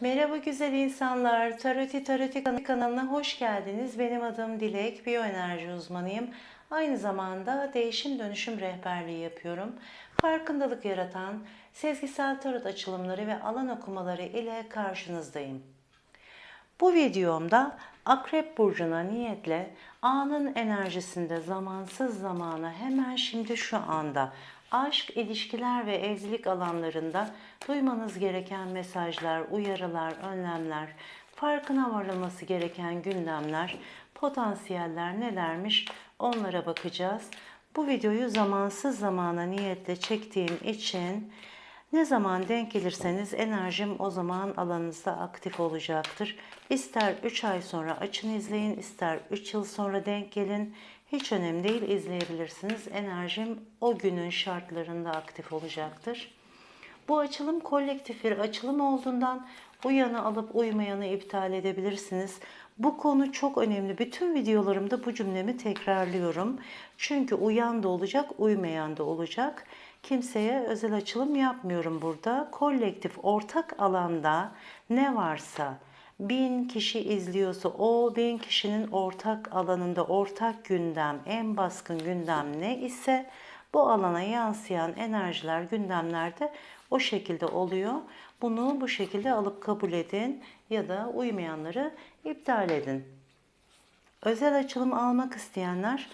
Merhaba güzel insanlar. Taroti Taroti kan- kanalına hoş geldiniz. Benim adım Dilek, biyoenerji uzmanıyım. Aynı zamanda değişim dönüşüm rehberliği yapıyorum. Farkındalık yaratan sezgisel tarot açılımları ve alan okumaları ile karşınızdayım. Bu videomda Akrep Burcu'na niyetle anın enerjisinde zamansız zamana hemen şimdi şu anda aşk, ilişkiler ve evlilik alanlarında duymanız gereken mesajlar, uyarılar, önlemler, farkına varılması gereken gündemler, potansiyeller nelermiş onlara bakacağız. Bu videoyu zamansız zamana niyetle çektiğim için ne zaman denk gelirseniz enerjim o zaman alanınızda aktif olacaktır. İster 3 ay sonra açın izleyin, ister 3 yıl sonra denk gelin. Hiç önemli değil izleyebilirsiniz. Enerjim o günün şartlarında aktif olacaktır. Bu açılım kolektif bir açılım olduğundan uyanı alıp uymayanı iptal edebilirsiniz. Bu konu çok önemli. Bütün videolarımda bu cümlemi tekrarlıyorum. Çünkü uyan da olacak, uymayan da olacak. Kimseye özel açılım yapmıyorum burada. Kolektif, ortak alanda ne varsa bin kişi izliyorsa o bin kişinin ortak alanında ortak gündem, en baskın gündem ne ise bu alana yansıyan enerjiler, gündemler de o şekilde oluyor. Bunu bu şekilde alıp kabul edin ya da uymayanları iptal edin. Özel açılım almak isteyenler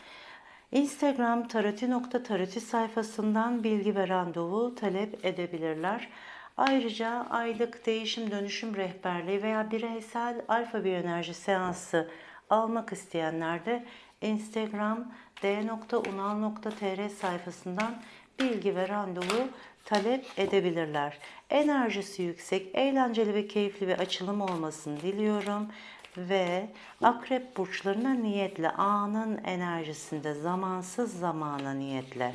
Instagram taroti.taroti sayfasından bilgi ve randevu talep edebilirler. Ayrıca aylık değişim dönüşüm rehberliği veya bireysel alfa biyoenerji seansı almak isteyenler de Instagram d.unal.tr sayfasından bilgi ve randevu talep edebilirler. Enerjisi yüksek, eğlenceli ve keyifli bir açılım olmasını diliyorum ve akrep burçlarına niyetle anın enerjisinde zamansız zamana niyetle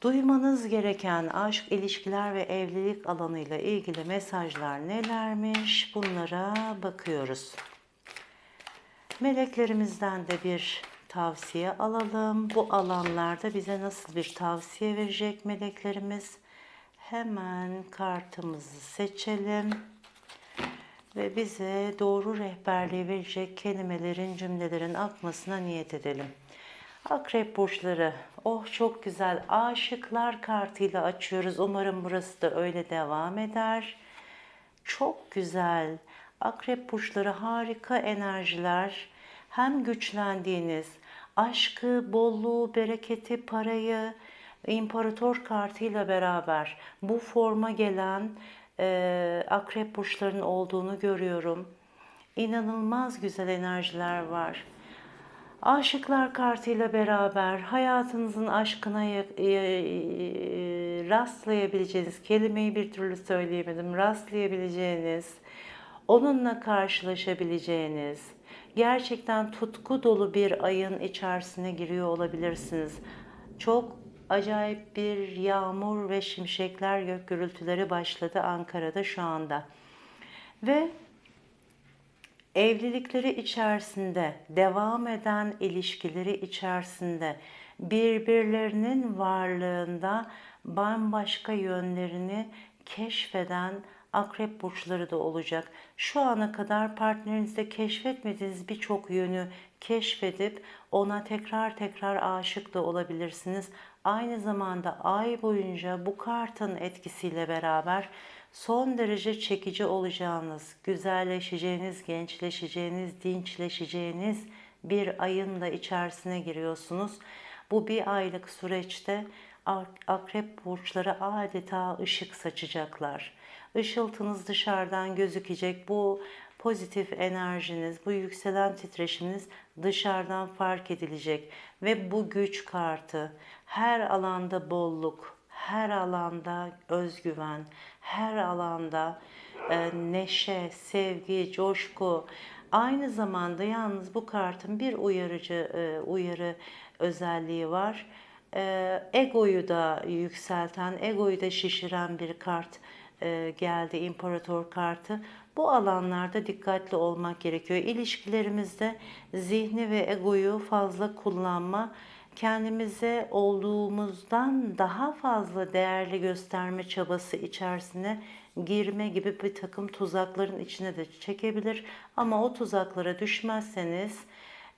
duymanız gereken aşk, ilişkiler ve evlilik alanıyla ilgili mesajlar nelermiş bunlara bakıyoruz. Meleklerimizden de bir tavsiye alalım. Bu alanlarda bize nasıl bir tavsiye verecek meleklerimiz? Hemen kartımızı seçelim ve bize doğru rehberliği verecek kelimelerin, cümlelerin akmasına niyet edelim. Akrep burçları, oh çok güzel aşıklar kartıyla açıyoruz. Umarım burası da öyle devam eder. Çok güzel. Akrep burçları harika enerjiler. Hem güçlendiğiniz, aşkı, bolluğu, bereketi, parayı, imparator kartıyla beraber bu forma gelen e, akrep burçlarının olduğunu görüyorum. İnanılmaz güzel enerjiler var. Aşıklar kartıyla beraber hayatınızın aşkına ya- ya- rastlayabileceğiniz kelimeyi bir türlü söyleyemedim. Rastlayabileceğiniz, onunla karşılaşabileceğiniz, gerçekten tutku dolu bir ayın içerisine giriyor olabilirsiniz. Çok acayip bir yağmur ve şimşekler gök gürültüleri başladı Ankara'da şu anda. Ve evlilikleri içerisinde, devam eden ilişkileri içerisinde birbirlerinin varlığında bambaşka yönlerini keşfeden akrep burçları da olacak. Şu ana kadar partnerinizde keşfetmediğiniz birçok yönü keşfedip ona tekrar tekrar aşık da olabilirsiniz. Aynı zamanda ay boyunca bu kartın etkisiyle beraber son derece çekici olacağınız, güzelleşeceğiniz, gençleşeceğiniz, dinçleşeceğiniz bir ayın da içerisine giriyorsunuz. Bu bir aylık süreçte ak- akrep burçları adeta ışık saçacaklar. Işıltınız dışarıdan gözükecek. Bu pozitif enerjiniz, bu yükselen titreşiminiz dışarıdan fark edilecek ve bu güç kartı her alanda bolluk, her alanda özgüven, her alanda e, neşe, sevgi, coşku. Aynı zamanda yalnız bu kartın bir uyarıcı e, uyarı özelliği var. E, egoyu da yükselten, egoyu da şişiren bir kart e, geldi, imparator kartı. Bu alanlarda dikkatli olmak gerekiyor. İlişkilerimizde zihni ve egoyu fazla kullanma kendimize olduğumuzdan daha fazla değerli gösterme çabası içerisine girme gibi bir takım tuzakların içine de çekebilir. Ama o tuzaklara düşmezseniz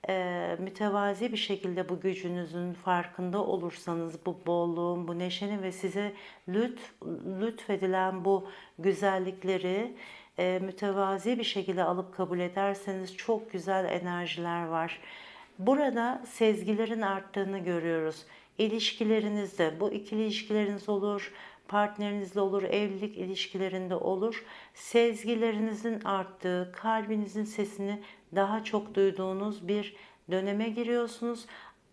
e, mütevazi bir şekilde bu gücünüzün farkında olursanız bu bolluğun, bu neşenin ve size lüt, lütfedilen bu güzellikleri e, mütevazi bir şekilde alıp kabul ederseniz çok güzel enerjiler var. Burada sezgilerin arttığını görüyoruz. İlişkilerinizde bu ikili ilişkileriniz olur, partnerinizle olur, evlilik ilişkilerinde olur. Sezgilerinizin arttığı, kalbinizin sesini daha çok duyduğunuz bir döneme giriyorsunuz.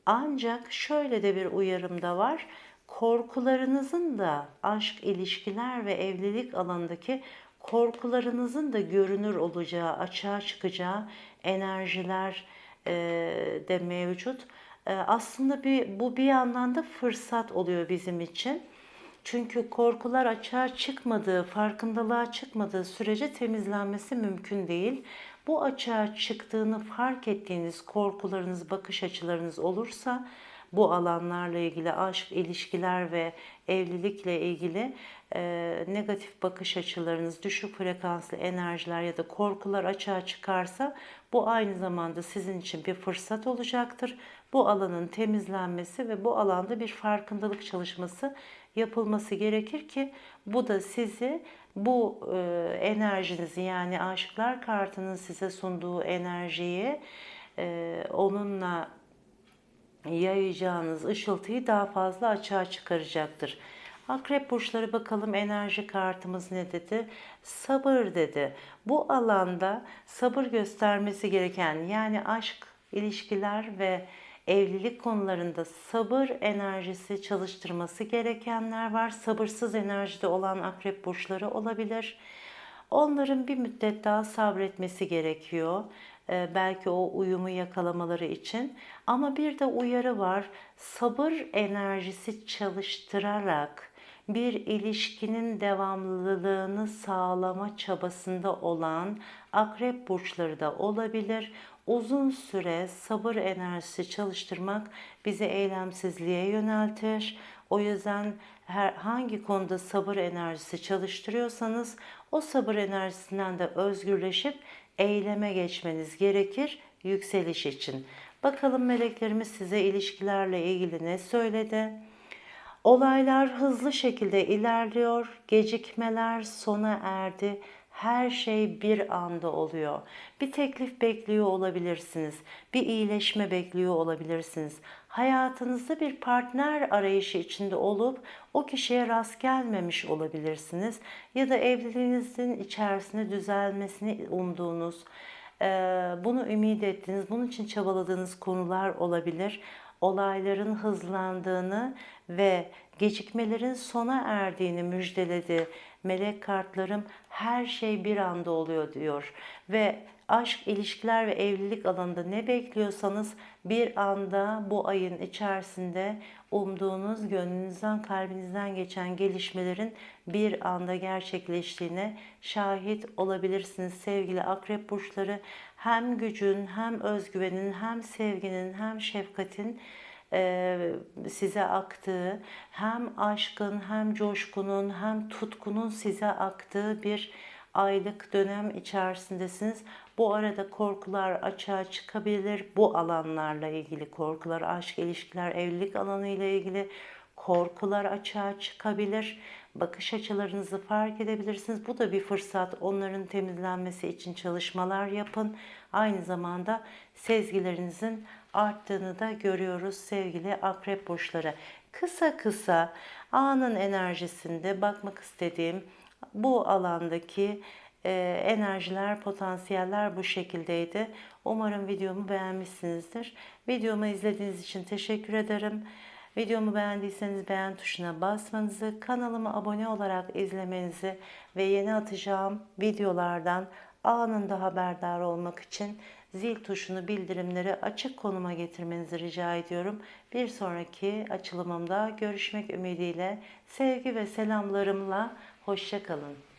Ancak şöyle de bir uyarım da var. Korkularınızın da aşk, ilişkiler ve evlilik alanındaki korkularınızın da görünür olacağı, açığa çıkacağı enerjiler e, de mevcut. E, aslında bir, bu bir yandan da fırsat oluyor bizim için. Çünkü korkular açığa çıkmadığı, farkındalığa çıkmadığı sürece temizlenmesi mümkün değil. Bu açığa çıktığını fark ettiğiniz korkularınız, bakış açılarınız olursa bu alanlarla ilgili aşk, ilişkiler ve evlilikle ilgili e, negatif bakış açılarınız, düşük frekanslı enerjiler ya da korkular açığa çıkarsa bu aynı zamanda sizin için bir fırsat olacaktır. Bu alanın temizlenmesi ve bu alanda bir farkındalık çalışması yapılması gerekir ki bu da sizi bu e, enerjinizi yani aşıklar kartının size sunduğu enerjiyi e, onunla yayacağınız ışıltıyı daha fazla açığa çıkaracaktır. Akrep burçları bakalım enerji kartımız ne dedi? Sabır dedi. Bu alanda sabır göstermesi gereken yani aşk, ilişkiler ve evlilik konularında sabır enerjisi çalıştırması gerekenler var. Sabırsız enerjide olan akrep burçları olabilir. Onların bir müddet daha sabretmesi gerekiyor. Ee, belki o uyumu yakalamaları için. Ama bir de uyarı var. Sabır enerjisi çalıştırarak bir ilişkinin devamlılığını sağlama çabasında olan akrep burçları da olabilir. Uzun süre sabır enerjisi çalıştırmak bizi eylemsizliğe yöneltir. O yüzden her hangi konuda sabır enerjisi çalıştırıyorsanız o sabır enerjisinden de özgürleşip eyleme geçmeniz gerekir yükseliş için. Bakalım meleklerimiz size ilişkilerle ilgili ne söyledi? Olaylar hızlı şekilde ilerliyor, gecikmeler sona erdi her şey bir anda oluyor. Bir teklif bekliyor olabilirsiniz. Bir iyileşme bekliyor olabilirsiniz. Hayatınızda bir partner arayışı içinde olup o kişiye rast gelmemiş olabilirsiniz. Ya da evliliğinizin içerisinde düzelmesini umduğunuz, bunu ümit ettiğiniz, bunun için çabaladığınız konular olabilir. Olayların hızlandığını ve gecikmelerin sona erdiğini müjdeledi. Melek kartlarım her şey bir anda oluyor diyor. Ve aşk, ilişkiler ve evlilik alanında ne bekliyorsanız bir anda bu ayın içerisinde umduğunuz, gönlünüzden, kalbinizden geçen gelişmelerin bir anda gerçekleştiğine şahit olabilirsiniz sevgili akrep burçları. Hem gücün, hem özgüvenin, hem sevginin, hem şefkatin e, size aktığı, hem aşkın, hem coşkunun, hem tutkunun size aktığı bir aylık dönem içerisindesiniz. Bu arada korkular açığa çıkabilir. Bu alanlarla ilgili korkular, aşk, ilişkiler, evlilik alanı ile ilgili korkular açığa çıkabilir. Bakış açılarınızı fark edebilirsiniz. Bu da bir fırsat. Onların temizlenmesi için çalışmalar yapın. Aynı zamanda sezgilerinizin arttığını da görüyoruz sevgili akrep burçları. Kısa kısa anın enerjisinde bakmak istediğim bu alandaki e, enerjiler, potansiyeller bu şekildeydi. Umarım videomu beğenmişsinizdir. Videomu izlediğiniz için teşekkür ederim. Videomu beğendiyseniz beğen tuşuna basmanızı, kanalıma abone olarak izlemenizi ve yeni atacağım videolardan anında haberdar olmak için zil tuşunu bildirimleri açık konuma getirmenizi rica ediyorum. Bir sonraki açılımımda görüşmek ümidiyle sevgi ve selamlarımla hoşçakalın.